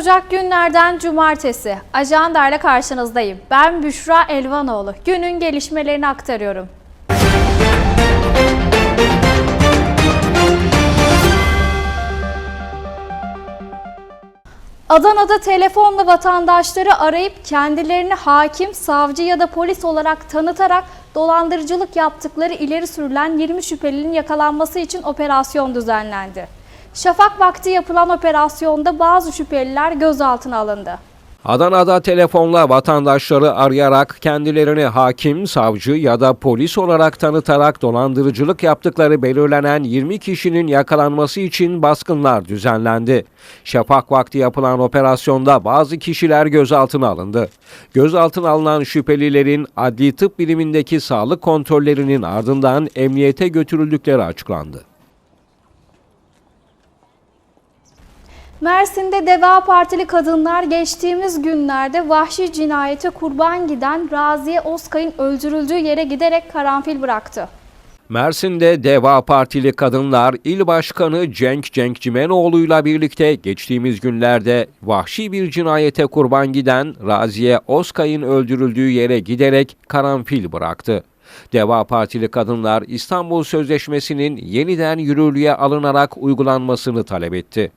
15 Ocak günlerden cumartesi. Ajanda ile karşınızdayım. Ben Büşra Elvanoğlu. Günün gelişmelerini aktarıyorum. Adana'da telefonla vatandaşları arayıp kendilerini hakim, savcı ya da polis olarak tanıtarak dolandırıcılık yaptıkları ileri sürülen 20 şüphelinin yakalanması için operasyon düzenlendi. Şafak vakti yapılan operasyonda bazı şüpheliler gözaltına alındı. Adana'da telefonla vatandaşları arayarak kendilerini hakim, savcı ya da polis olarak tanıtarak dolandırıcılık yaptıkları belirlenen 20 kişinin yakalanması için baskınlar düzenlendi. Şafak vakti yapılan operasyonda bazı kişiler gözaltına alındı. Gözaltına alınan şüphelilerin adli tıp bilimindeki sağlık kontrollerinin ardından emniyete götürüldükleri açıklandı. Mersin'de Deva Partili kadınlar geçtiğimiz günlerde vahşi cinayete kurban giden Raziye Oskay'ın öldürüldüğü yere giderek karanfil bıraktı. Mersin'de Deva Partili kadınlar il başkanı Cenk Cenkcimenoğlu'yla birlikte geçtiğimiz günlerde vahşi bir cinayete kurban giden Raziye Oskay'ın öldürüldüğü yere giderek karanfil bıraktı. Deva Partili kadınlar İstanbul Sözleşmesi'nin yeniden yürürlüğe alınarak uygulanmasını talep etti.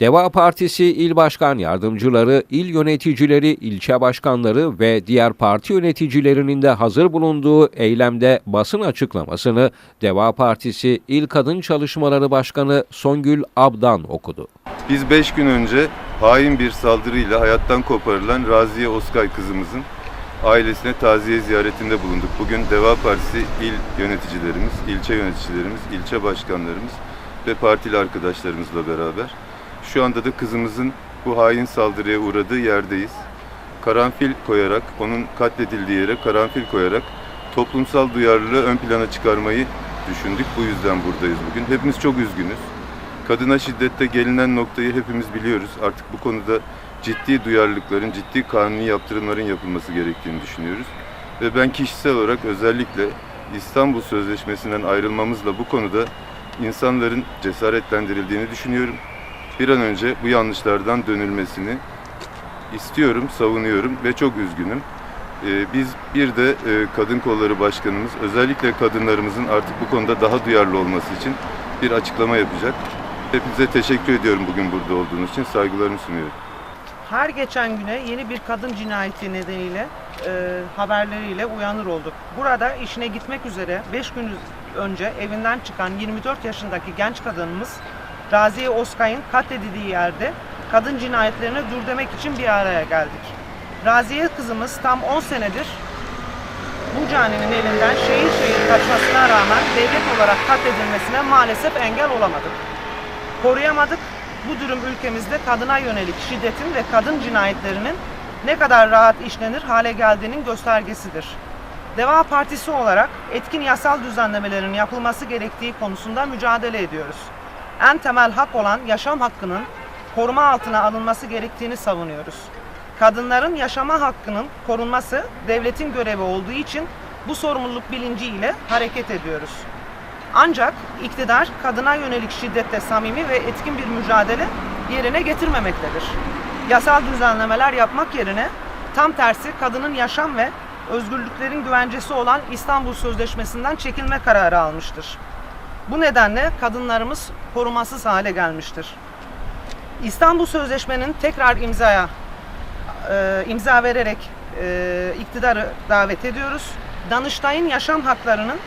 Deva Partisi il başkan yardımcıları, il yöneticileri, ilçe başkanları ve diğer parti yöneticilerinin de hazır bulunduğu eylemde basın açıklamasını Deva Partisi İl Kadın Çalışmaları Başkanı Songül Abdan okudu. Biz 5 gün önce hain bir saldırıyla hayattan koparılan Raziye Oskay kızımızın ailesine taziye ziyaretinde bulunduk. Bugün Deva Partisi il yöneticilerimiz, ilçe yöneticilerimiz, ilçe başkanlarımız ve partili arkadaşlarımızla beraber şu anda da kızımızın bu hain saldırıya uğradığı yerdeyiz. Karanfil koyarak, onun katledildiği yere karanfil koyarak toplumsal duyarlılığı ön plana çıkarmayı düşündük. Bu yüzden buradayız bugün. Hepimiz çok üzgünüz. Kadına şiddette gelinen noktayı hepimiz biliyoruz. Artık bu konuda ciddi duyarlılıkların, ciddi kanuni yaptırımların yapılması gerektiğini düşünüyoruz. Ve ben kişisel olarak özellikle İstanbul Sözleşmesi'nden ayrılmamızla bu konuda insanların cesaretlendirildiğini düşünüyorum. Bir an önce bu yanlışlardan dönülmesini istiyorum, savunuyorum ve çok üzgünüm. Ee, Biz bir de e, Kadın Kolları Başkanımız özellikle kadınlarımızın artık bu konuda daha duyarlı olması için bir açıklama yapacak. Hepinize teşekkür ediyorum bugün burada olduğunuz için. Saygılarımı sunuyorum. Her geçen güne yeni bir kadın cinayeti nedeniyle e, haberleriyle uyanır olduk. Burada işine gitmek üzere 5 gün önce evinden çıkan 24 yaşındaki genç kadınımız Raziye Oskay'ın katledildiği yerde kadın cinayetlerine dur demek için bir araya geldik. Raziye kızımız tam 10 senedir bu caninin elinden şehir şehir kaçmasına rağmen devlet olarak katledilmesine maalesef engel olamadık. Koruyamadık. Bu durum ülkemizde kadına yönelik şiddetin ve kadın cinayetlerinin ne kadar rahat işlenir hale geldiğinin göstergesidir. Deva Partisi olarak etkin yasal düzenlemelerin yapılması gerektiği konusunda mücadele ediyoruz. En temel hak olan yaşam hakkının koruma altına alınması gerektiğini savunuyoruz. Kadınların yaşama hakkının korunması devletin görevi olduğu için bu sorumluluk bilinciyle hareket ediyoruz. Ancak iktidar kadına yönelik şiddette samimi ve etkin bir mücadele yerine getirmemektedir. Yasal düzenlemeler yapmak yerine tam tersi kadının yaşam ve özgürlüklerin güvencesi olan İstanbul Sözleşmesi'nden çekilme kararı almıştır. Bu nedenle kadınlarımız korumasız hale gelmiştir. İstanbul Sözleşme'nin tekrar imzaya e, imza vererek e, iktidarı davet ediyoruz. Danıştay'ın yaşam haklarının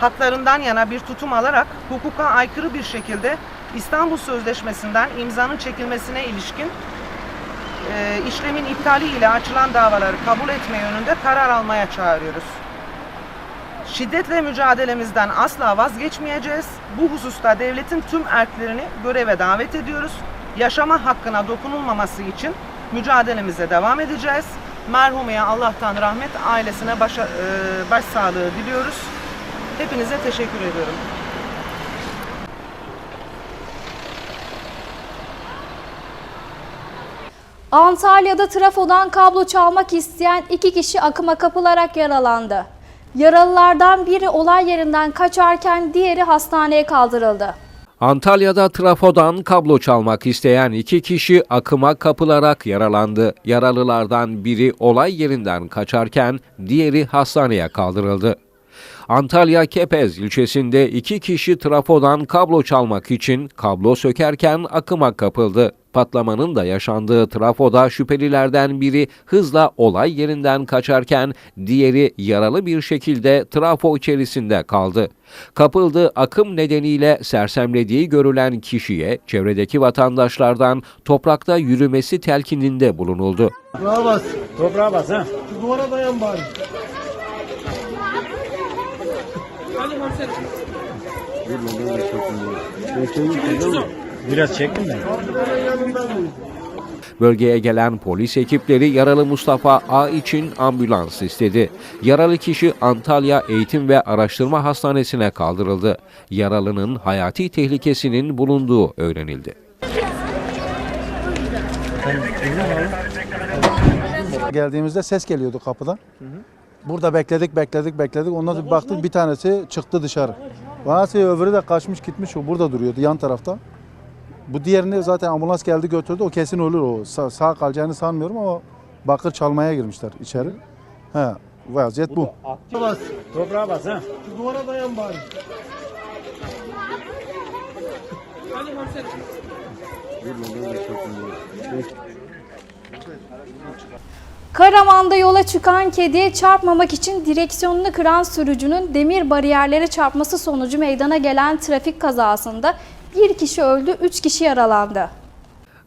haklarından yana bir tutum alarak hukuka aykırı bir şekilde İstanbul Sözleşmesi'nden imzanın çekilmesine ilişkin e, işlemin iptali ile açılan davaları kabul etme yönünde karar almaya çağırıyoruz. Şiddetle mücadelemizden asla vazgeçmeyeceğiz. Bu hususta devletin tüm erklerini göreve davet ediyoruz. Yaşama hakkına dokunulmaması için mücadelemize devam edeceğiz. Merhumeye Allah'tan rahmet, ailesine başa, e, başsağlığı diliyoruz. Hepinize teşekkür ediyorum. Antalya'da trafodan kablo çalmak isteyen iki kişi akıma kapılarak yaralandı. Yaralılardan biri olay yerinden kaçarken diğeri hastaneye kaldırıldı. Antalya'da trafodan kablo çalmak isteyen iki kişi akıma kapılarak yaralandı. Yaralılardan biri olay yerinden kaçarken diğeri hastaneye kaldırıldı. Antalya Kepez ilçesinde iki kişi trafodan kablo çalmak için kablo sökerken akıma kapıldı. Patlamanın da yaşandığı trafoda şüphelilerden biri hızla olay yerinden kaçarken diğeri yaralı bir şekilde trafo içerisinde kaldı. Kapıldığı akım nedeniyle sersemlediği görülen kişiye çevredeki vatandaşlardan toprakta yürümesi telkininde bulunuldu. Toprağa bas. Toprağa bas ha. Duvara dayan bari. Biraz çektim yanındayım. Bölgeye gelen polis ekipleri yaralı Mustafa A için ambulans istedi. Yaralı kişi Antalya Eğitim ve Araştırma Hastanesi'ne kaldırıldı. Yaralının hayati tehlikesinin bulunduğu öğrenildi. Geldiğimizde ses geliyordu kapıdan. Burada bekledik, bekledik, bekledik. Ondan sonra bir baktık bir tanesi çıktı dışarı. Bazı öbürü de kaçmış gitmiş. O burada duruyordu yan tarafta. Bu diğerini zaten ambulans geldi götürdü. O kesin ölür o. Sağ, sağ kalacağını sanmıyorum ama bakır çalmaya girmişler içeri. He, vaziyet bu. Bas. Toprağa bas ha. Şu duvara dayan bari. Karaman'da yola çıkan kediye çarpmamak için direksiyonunu kıran sürücünün demir bariyerlere çarpması sonucu meydana gelen trafik kazasında bir kişi öldü, üç kişi yaralandı.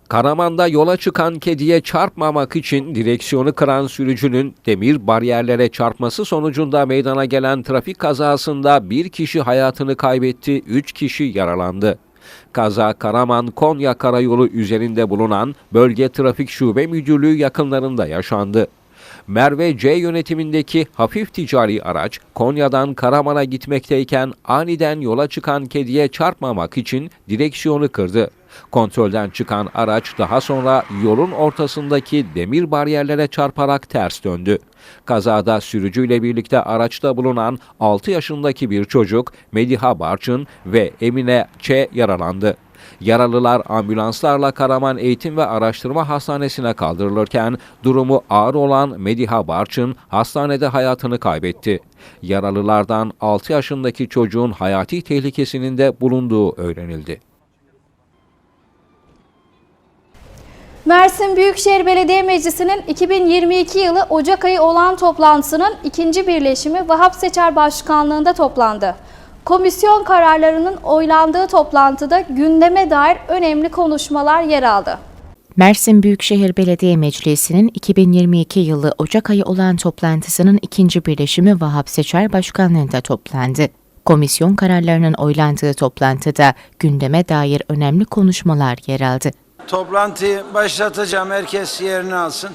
Karaman'da yola çıkan kediye çarpmamak için direksiyonu kıran sürücünün demir bariyerlere çarpması sonucunda meydana gelen trafik kazasında bir kişi hayatını kaybetti, üç kişi yaralandı. Kaza Karaman-Konya Karayolu üzerinde bulunan Bölge Trafik Şube Müdürlüğü yakınlarında yaşandı. Merve C yönetimindeki hafif ticari araç Konya'dan Karaman'a gitmekteyken aniden yola çıkan kediye çarpmamak için direksiyonu kırdı. Kontrolden çıkan araç daha sonra yolun ortasındaki demir bariyerlere çarparak ters döndü. Kazada sürücüyle birlikte araçta bulunan 6 yaşındaki bir çocuk Mediha Barçın ve Emine Ç yaralandı. Yaralılar ambulanslarla Karaman Eğitim ve Araştırma Hastanesi'ne kaldırılırken durumu ağır olan Mediha Barçın hastanede hayatını kaybetti. Yaralılardan 6 yaşındaki çocuğun hayati tehlikesinin de bulunduğu öğrenildi. Mersin Büyükşehir Belediye Meclisi'nin 2022 yılı Ocak ayı olan toplantısının ikinci birleşimi Vahap Seçer Başkanlığında toplandı. Komisyon kararlarının oylandığı toplantıda gündeme dair önemli konuşmalar yer aldı. Mersin Büyükşehir Belediye Meclisi'nin 2022 yılı Ocak ayı olan toplantısının ikinci birleşimi Vahap Seçer Başkanlığında toplandı. Komisyon kararlarının oylandığı toplantıda gündeme dair önemli konuşmalar yer aldı. Toplantıyı başlatacağım. Herkes yerini alsın.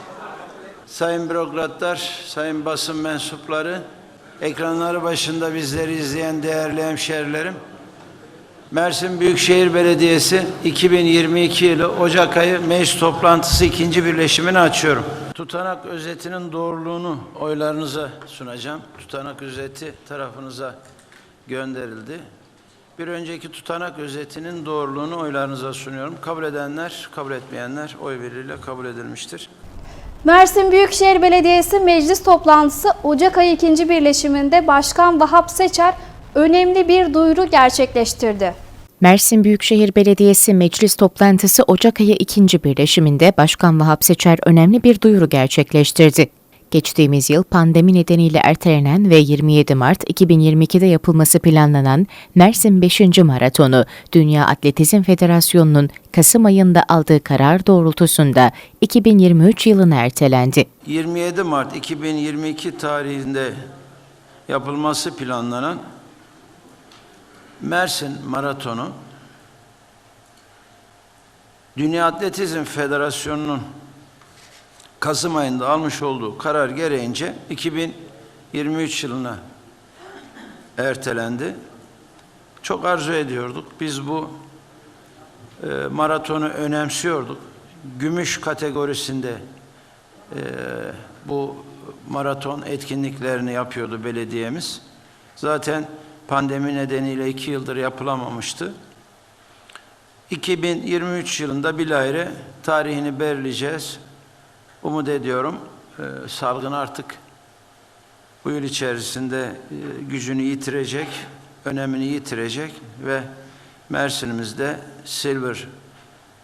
Sayın bürokratlar, sayın basın mensupları, ekranları başında bizleri izleyen değerli hemşerilerim. Mersin Büyükşehir Belediyesi 2022 yılı Ocak ayı meclis toplantısı ikinci birleşimini açıyorum. Tutanak özetinin doğruluğunu oylarınıza sunacağım. Tutanak özeti tarafınıza gönderildi. Bir önceki tutanak özetinin doğruluğunu oylarınıza sunuyorum. Kabul edenler, kabul etmeyenler oy birliğiyle kabul edilmiştir. Mersin Büyükşehir Belediyesi meclis toplantısı Ocak ayı ikinci birleşiminde Başkan Vahap Seçer önemli bir duyuru gerçekleştirdi. Mersin Büyükşehir Belediyesi Meclis Toplantısı Ocak ayı ikinci birleşiminde Başkan Vahap Seçer önemli bir duyuru gerçekleştirdi. Geçtiğimiz yıl pandemi nedeniyle ertelenen ve 27 Mart 2022'de yapılması planlanan Mersin 5. Maratonu Dünya Atletizm Federasyonu'nun Kasım ayında aldığı karar doğrultusunda 2023 yılına ertelendi. 27 Mart 2022 tarihinde yapılması planlanan Mersin Maratonu Dünya Atletizm Federasyonu'nun Kasım ayında almış olduğu karar gereğince 2023 yılına ertelendi. Çok arzu ediyorduk. Biz bu e, maratonu önemsiyorduk. Gümüş kategorisinde e, bu maraton etkinliklerini yapıyordu belediyemiz. Zaten pandemi nedeniyle iki yıldır yapılamamıştı. 2023 yılında bilahare tarihini belirleyeceğiz. Umut ediyorum e, salgın artık bu yıl içerisinde e, gücünü yitirecek, önemini yitirecek ve Mersin'imizde silver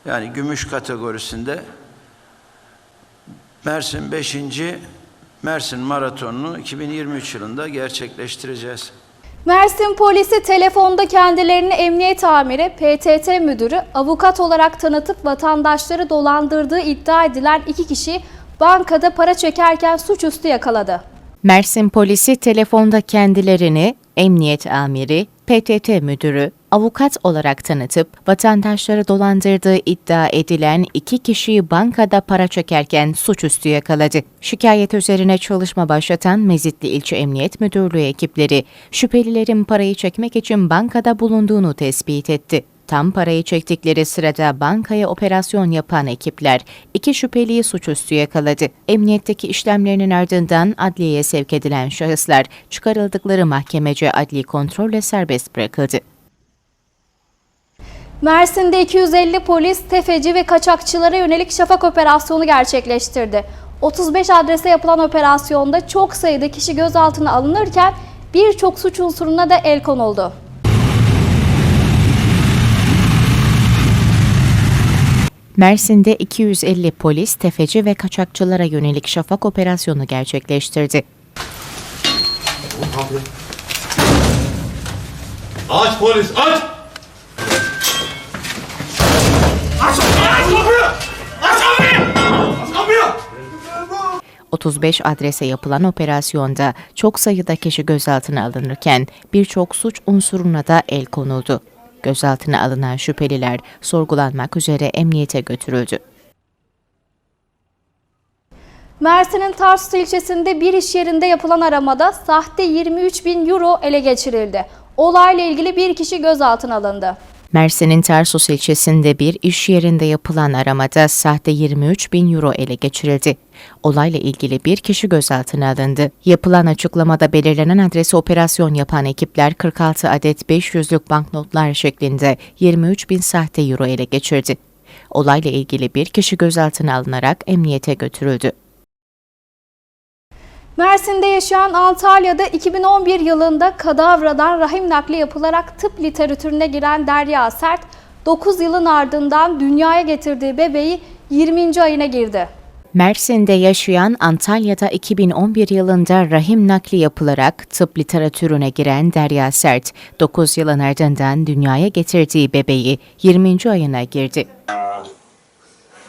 yani gümüş kategorisinde Mersin 5. Mersin Maratonu'nu 2023 yılında gerçekleştireceğiz. Mersin polisi telefonda kendilerini emniyet amiri, PTT müdürü, avukat olarak tanıtıp vatandaşları dolandırdığı iddia edilen iki kişi bankada para çekerken suçüstü yakaladı. Mersin polisi telefonda kendilerini emniyet amiri, PTT müdürü, avukat olarak tanıtıp vatandaşları dolandırdığı iddia edilen iki kişiyi bankada para çekerken suçüstü yakaladı. Şikayet üzerine çalışma başlatan Mezitli İlçe Emniyet Müdürlüğü ekipleri şüphelilerin parayı çekmek için bankada bulunduğunu tespit etti. Tam parayı çektikleri sırada bankaya operasyon yapan ekipler iki şüpheliyi suçüstü yakaladı. Emniyetteki işlemlerinin ardından adliyeye sevk edilen şahıslar çıkarıldıkları mahkemece adli kontrolle serbest bırakıldı. Mersin'de 250 polis tefeci ve kaçakçılara yönelik şafak operasyonu gerçekleştirdi. 35 adrese yapılan operasyonda çok sayıda kişi gözaltına alınırken birçok suç unsuruna da el konuldu. Mersin'de 250 polis tefeci ve kaçakçılara yönelik şafak operasyonu gerçekleştirdi. Aç polis aç! 35 adrese yapılan operasyonda çok sayıda kişi gözaltına alınırken birçok suç unsuruna da el konuldu. Gözaltına alınan şüpheliler sorgulanmak üzere emniyete götürüldü. Mersin'in Tarsus ilçesinde bir iş yerinde yapılan aramada sahte 23 bin euro ele geçirildi. Olayla ilgili bir kişi gözaltına alındı. Mersin'in Tarsus ilçesinde bir iş yerinde yapılan aramada sahte 23 bin euro ele geçirildi. Olayla ilgili bir kişi gözaltına alındı. Yapılan açıklamada belirlenen adrese operasyon yapan ekipler 46 adet 500'lük banknotlar şeklinde 23 bin sahte euro ele geçirdi. Olayla ilgili bir kişi gözaltına alınarak emniyete götürüldü. Mersin'de yaşayan Antalya'da 2011 yılında kadavradan rahim nakli yapılarak tıp literatürüne giren Derya Sert, 9 yılın ardından dünyaya getirdiği bebeği 20. ayına girdi. Mersin'de yaşayan Antalya'da 2011 yılında rahim nakli yapılarak tıp literatürüne giren Derya Sert, 9 yılın ardından dünyaya getirdiği bebeği 20. ayına girdi.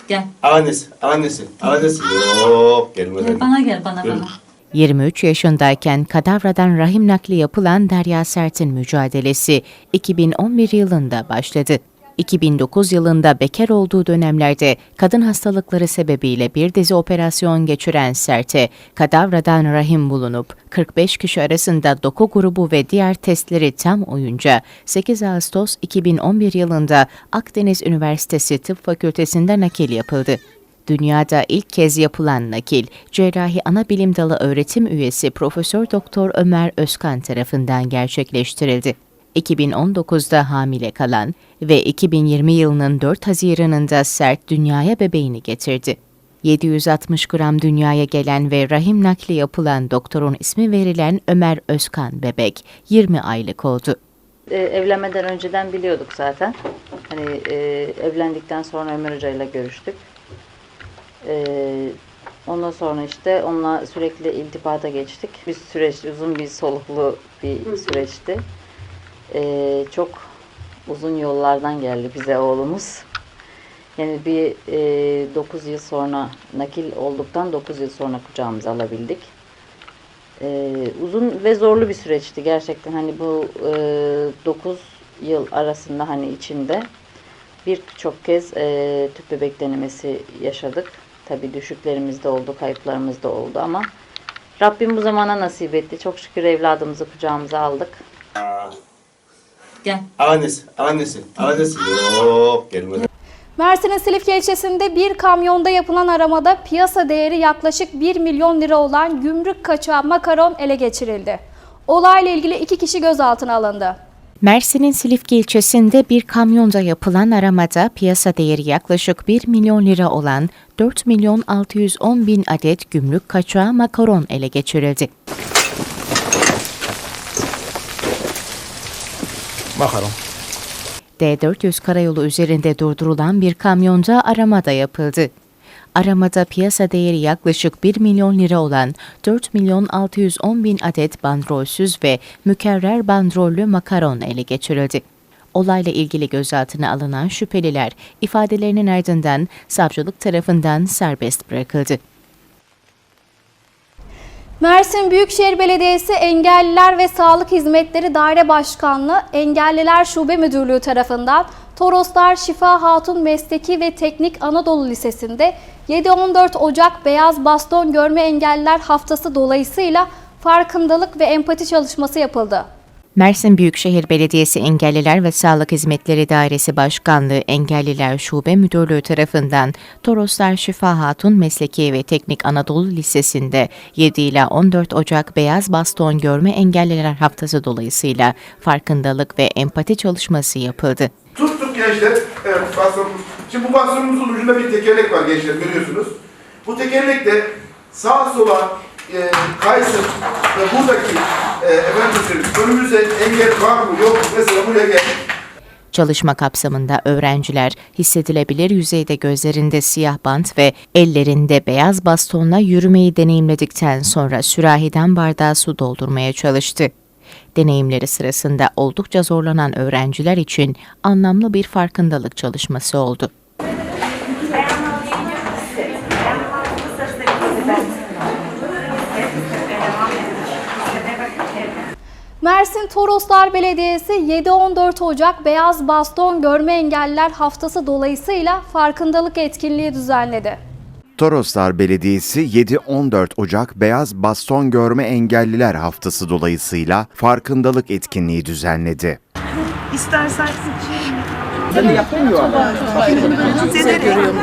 Gel. Annesi, annesi, annesi. Yok gelmeden. Gel bana gel bana bana. 23 yaşındayken kadavradan rahim nakli yapılan Derya Sert'in mücadelesi 2011 yılında başladı. 2009 yılında bekar olduğu dönemlerde kadın hastalıkları sebebiyle bir dizi operasyon geçiren Sert'e kadavradan rahim bulunup 45 kişi arasında doku grubu ve diğer testleri tam oyunca 8 Ağustos 2011 yılında Akdeniz Üniversitesi Tıp Fakültesi'nde nakil yapıldı. Dünyada ilk kez yapılan nakil, Cerrahi Anabilim Dalı öğretim üyesi Profesör Doktor Ömer Özkan tarafından gerçekleştirildi. 2019'da hamile kalan ve 2020 yılının 4 Haziran'ında Sert dünyaya bebeğini getirdi. 760 gram dünyaya gelen ve rahim nakli yapılan doktorun ismi verilen Ömer Özkan bebek 20 aylık oldu. Ee, evlenmeden önceden biliyorduk zaten. Hani e, evlendikten sonra Ömer Hoca ile görüştük. Ee, ondan sonra işte onunla sürekli iltibata geçtik. Bir süreç, uzun bir soluklu bir süreçti. Ee, çok uzun yollardan geldi bize oğlumuz. Yani bir e, 9 yıl sonra nakil olduktan 9 yıl sonra kucağımıza alabildik. Ee, uzun ve zorlu bir süreçti gerçekten. Hani bu e, 9 yıl arasında hani içinde birçok kez e, tüp bebek denemesi yaşadık. Tabii düşüklerimiz de oldu, kayıplarımız da oldu ama Rabbim bu zamana nasip etti. Çok şükür evladımızı kucağımıza aldık. Gel. Annesi, annesi, annesi. Yok gelmeden. Mersin'in Silifke ilçesinde bir kamyonda yapılan aramada piyasa değeri yaklaşık 1 milyon lira olan gümrük kaçağı makaron ele geçirildi. Olayla ilgili iki kişi gözaltına alındı. Mersin'in Silifke ilçesinde bir kamyonda yapılan aramada piyasa değeri yaklaşık 1 milyon lira olan 4 milyon 610 bin adet gümrük kaçağı makaron ele geçirildi. Makaron. D400 karayolu üzerinde durdurulan bir kamyonda arama da yapıldı. Aramada piyasa değeri yaklaşık 1 milyon lira olan 4 milyon 610 bin adet bandrolsüz ve mükerrer bandrollü makaron ele geçirildi. Olayla ilgili gözaltına alınan şüpheliler ifadelerinin ardından savcılık tarafından serbest bırakıldı. Mersin Büyükşehir Belediyesi Engelliler ve Sağlık Hizmetleri Daire Başkanlığı Engelliler Şube Müdürlüğü tarafından Toroslar Şifa Hatun Mesleki ve Teknik Anadolu Lisesi'nde 7-14 Ocak Beyaz Baston Görme Engelliler Haftası dolayısıyla farkındalık ve empati çalışması yapıldı. Mersin Büyükşehir Belediyesi Engelliler ve Sağlık Hizmetleri Dairesi Başkanlığı Engelliler Şube Müdürlüğü tarafından Toroslar Şifa Hatun Mesleki ve Teknik Anadolu Lisesi'nde 7 ila 14 Ocak Beyaz Baston Görme Engelliler Haftası dolayısıyla farkındalık ve empati çalışması yapıldı. Tuttuk gençler. Evet bastonumuz. Şimdi bu bastonumuzun ucunda bir tekerlek var gençler görüyorsunuz. Bu tekerlekte sağa sola e, kaysın ve buradaki e, efendim önümüzde engel var mı yok mu mesela buraya gel. Çalışma kapsamında öğrenciler hissedilebilir yüzeyde gözlerinde siyah bant ve ellerinde beyaz bastonla yürümeyi deneyimledikten sonra sürahiden bardağa su doldurmaya çalıştı. Deneyimleri sırasında oldukça zorlanan öğrenciler için anlamlı bir farkındalık çalışması oldu. Mersin Toroslar Belediyesi 7-14 Ocak Beyaz Baston Görme Engelliler Haftası dolayısıyla farkındalık etkinliği düzenledi. Toroslar Belediyesi 7-14 Ocak Beyaz Baston Görme Engelliler Haftası dolayısıyla farkındalık etkinliği düzenledi.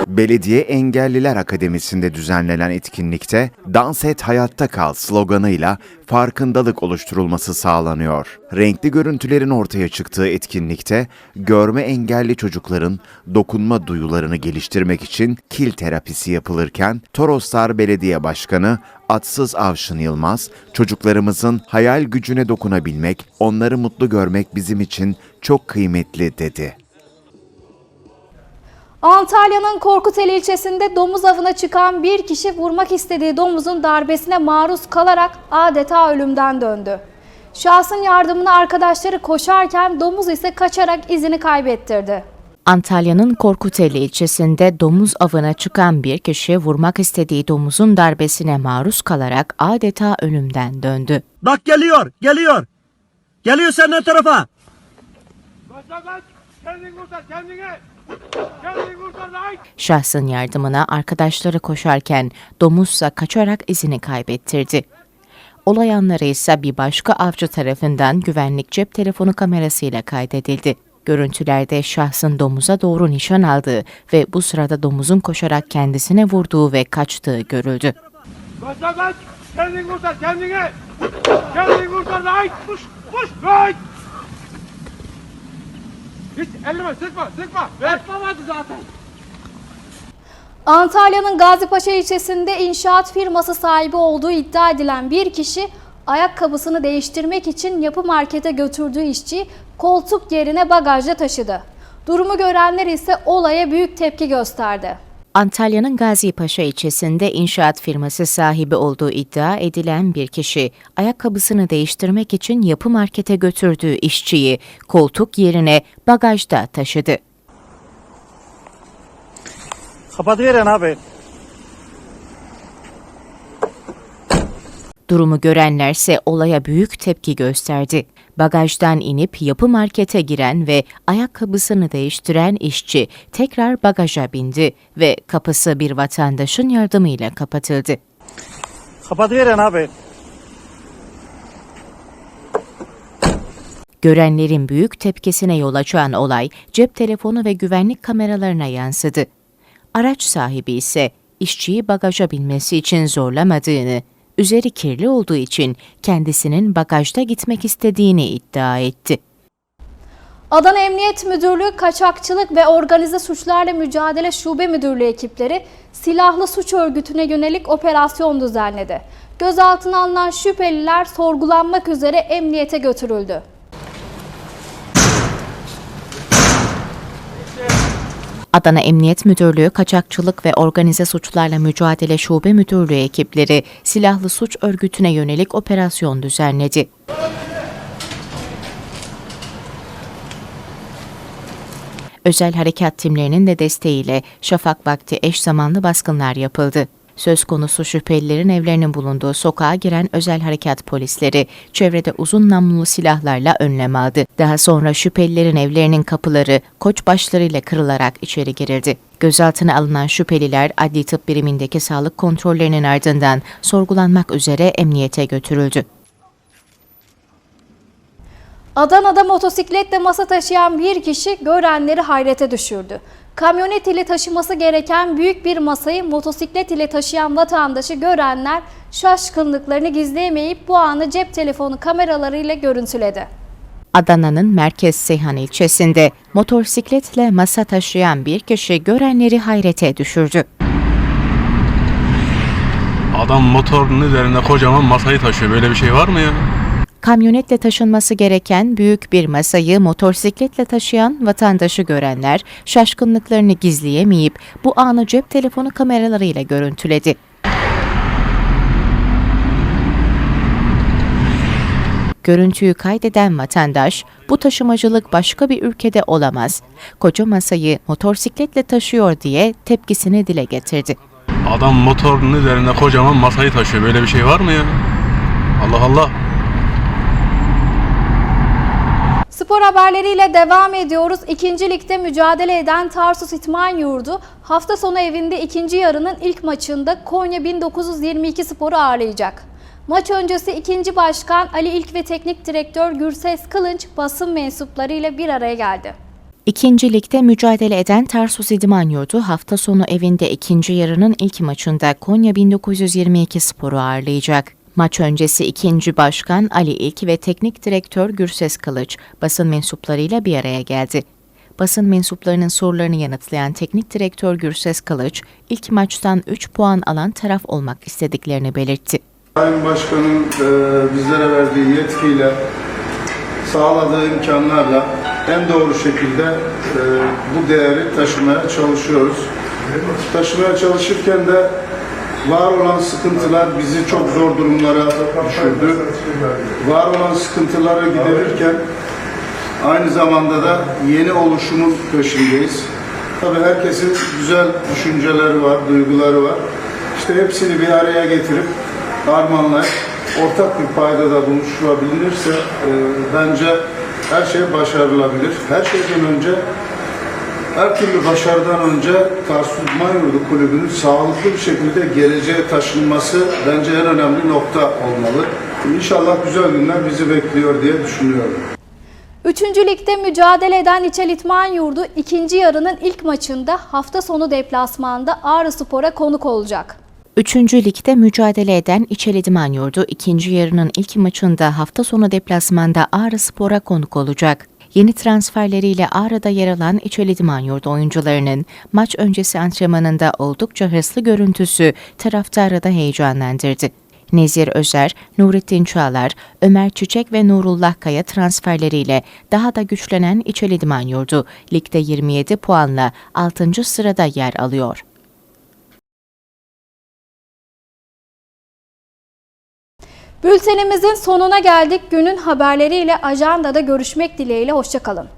Belediye Engelliler Akademisi'nde düzenlenen etkinlikte Dans et hayatta kal sloganıyla farkındalık oluşturulması sağlanıyor. Renkli görüntülerin ortaya çıktığı etkinlikte görme engelli çocukların dokunma duyularını geliştirmek için kil terapisi yapılırken Toroslar Belediye Başkanı Atsız Avşın Yılmaz, çocuklarımızın hayal gücüne dokunabilmek, onları mutlu görmek bizim için çok kıymetli dedi. Antalya'nın Korkuteli ilçesinde domuz avına çıkan bir kişi vurmak istediği domuzun darbesine maruz kalarak adeta ölümden döndü. Şahsın yardımına arkadaşları koşarken domuz ise kaçarak izini kaybettirdi. Antalya'nın Korkuteli ilçesinde domuz avına çıkan bir kişi vurmak istediği domuzun darbesine maruz kalarak adeta ölümden döndü. Bak geliyor, geliyor. Geliyor senden tarafa. Kendini kurtar kendini. Kendini kurtar lan. Şahsın yardımına arkadaşları koşarken domuzsa kaçarak izini kaybettirdi. Olay anları ise bir başka avcı tarafından güvenlik cep telefonu kamerasıyla kaydedildi. Görüntülerde şahsın domuza doğru nişan aldığı ve bu sırada domuzun koşarak kendisine vurduğu ve kaçtığı görüldü. Kaç kaç. Kendini kurtar kendini. Kendini kurtar lan. Koş. Lan. Hiç elleme sıkma sıkma. Sıkmamadı zaten. Antalya'nın Gazipaşa ilçesinde inşaat firması sahibi olduğu iddia edilen bir kişi ayakkabısını değiştirmek için yapı markete götürdüğü işçiyi koltuk yerine bagajda taşıdı. Durumu görenler ise olaya büyük tepki gösterdi. Antalya'nın Gazipaşa ilçesinde inşaat firması sahibi olduğu iddia edilen bir kişi ayakkabısını değiştirmek için yapı markete götürdüğü işçiyi koltuk yerine bagajda taşıdı. Kapatıveren abi. Durumu görenlerse olaya büyük tepki gösterdi. Bagajdan inip yapı markete giren ve ayakkabısını değiştiren işçi tekrar bagaja bindi ve kapısı bir vatandaşın yardımıyla kapatıldı. Kapatıveren abi. Görenlerin büyük tepkisine yol açan olay cep telefonu ve güvenlik kameralarına yansıdı. Araç sahibi ise işçiyi bagaja binmesi için zorlamadığını, üzeri kirli olduğu için kendisinin bagajda gitmek istediğini iddia etti. Adana Emniyet Müdürlüğü Kaçakçılık ve Organize Suçlarla Mücadele Şube Müdürlüğü ekipleri silahlı suç örgütüne yönelik operasyon düzenledi. Gözaltına alınan şüpheliler sorgulanmak üzere emniyete götürüldü. Adana Emniyet Müdürlüğü Kaçakçılık ve Organize Suçlarla Mücadele Şube Müdürlüğü ekipleri silahlı suç örgütüne yönelik operasyon düzenledi. Özel harekat timlerinin de desteğiyle şafak vakti eş zamanlı baskınlar yapıldı. Söz konusu şüphelilerin evlerinin bulunduğu sokağa giren özel harekat polisleri çevrede uzun namlulu silahlarla önlem aldı. Daha sonra şüphelilerin evlerinin kapıları koç başlarıyla kırılarak içeri girildi. Gözaltına alınan şüpheliler adli tıp birimindeki sağlık kontrollerinin ardından sorgulanmak üzere emniyete götürüldü. Adana'da motosikletle masa taşıyan bir kişi görenleri hayrete düşürdü. Kamyonet ile taşıması gereken büyük bir masayı motosiklet ile taşıyan vatandaşı görenler şaşkınlıklarını gizleyemeyip bu anı cep telefonu kameralarıyla görüntüledi. Adana'nın Merkez Seyhan ilçesinde motosikletle masa taşıyan bir kişi görenleri hayrete düşürdü. Adam motorun üzerinde kocaman masayı taşıyor. Böyle bir şey var mı ya? Kamyonetle taşınması gereken büyük bir masayı motosikletle taşıyan vatandaşı görenler şaşkınlıklarını gizleyemeyip bu anı cep telefonu kameralarıyla görüntüledi. Görüntüyü kaydeden vatandaş, bu taşımacılık başka bir ülkede olamaz. Koca masayı motosikletle taşıyor diye tepkisini dile getirdi. Adam motorun üzerinde kocaman masayı taşıyor. Böyle bir şey var mı ya? Allah Allah. Spor haberleriyle devam ediyoruz. İkinci ligde mücadele eden Tarsus İtman Yurdu hafta sonu evinde ikinci yarının ilk maçında Konya 1922 Spor'u ağırlayacak. Maç öncesi ikinci başkan Ali İlk ve teknik direktör Gürses Kılınç basın mensupları ile bir araya geldi. İkinci ligde mücadele eden Tarsus İdman Yurdu hafta sonu evinde ikinci yarının ilk maçında Konya 1922 Spor'u ağırlayacak. Maç öncesi ikinci başkan Ali İlk ve teknik direktör Gürses Kılıç basın mensuplarıyla bir araya geldi. Basın mensuplarının sorularını yanıtlayan teknik direktör Gürses Kılıç, ilk maçtan 3 puan alan taraf olmak istediklerini belirtti. Sayın Başkan'ın e, bizlere verdiği yetkiyle sağladığı imkanlarla en doğru şekilde e, bu değeri taşımaya çalışıyoruz. Taşımaya çalışırken de var olan sıkıntılar bizi çok zor durumlara düşürdü. Var olan sıkıntıları giderirken aynı zamanda da yeni oluşumun peşindeyiz. Tabii herkesin güzel düşünceleri var, duyguları var. İşte hepsini bir araya getirip harmanlayıp ortak bir paydada buluşturulabilirse e, bence her şey başarılabilir. Her şeyden önce her türlü başarıdan önce Tarsus İdman Yurdu Kulübü'nün sağlıklı bir şekilde geleceğe taşınması bence en önemli nokta olmalı. İnşallah güzel günler bizi bekliyor diye düşünüyorum. Üçüncü ligde mücadele eden İçel İtman Yurdu ikinci yarının ilk maçında hafta sonu deplasmanda Ağrı Spor'a konuk olacak. Üçüncü ligde mücadele eden İçel İdman Yurdu ikinci yarının ilk maçında hafta sonu deplasmanda Ağrı Spor'a konuk olacak. Yeni transferleriyle Ağrı'da yer alan İçel İdman Yurdu oyuncularının maç öncesi antrenmanında oldukça hırslı görüntüsü taraftarı da heyecanlandırdı. Nezir Özer, Nurettin Çağlar, Ömer Çiçek ve Nurullah Kaya transferleriyle daha da güçlenen İçel İdman Yurdu ligde 27 puanla 6. sırada yer alıyor. Bültenimizin sonuna geldik. Günün haberleriyle ajandada görüşmek dileğiyle. Hoşçakalın.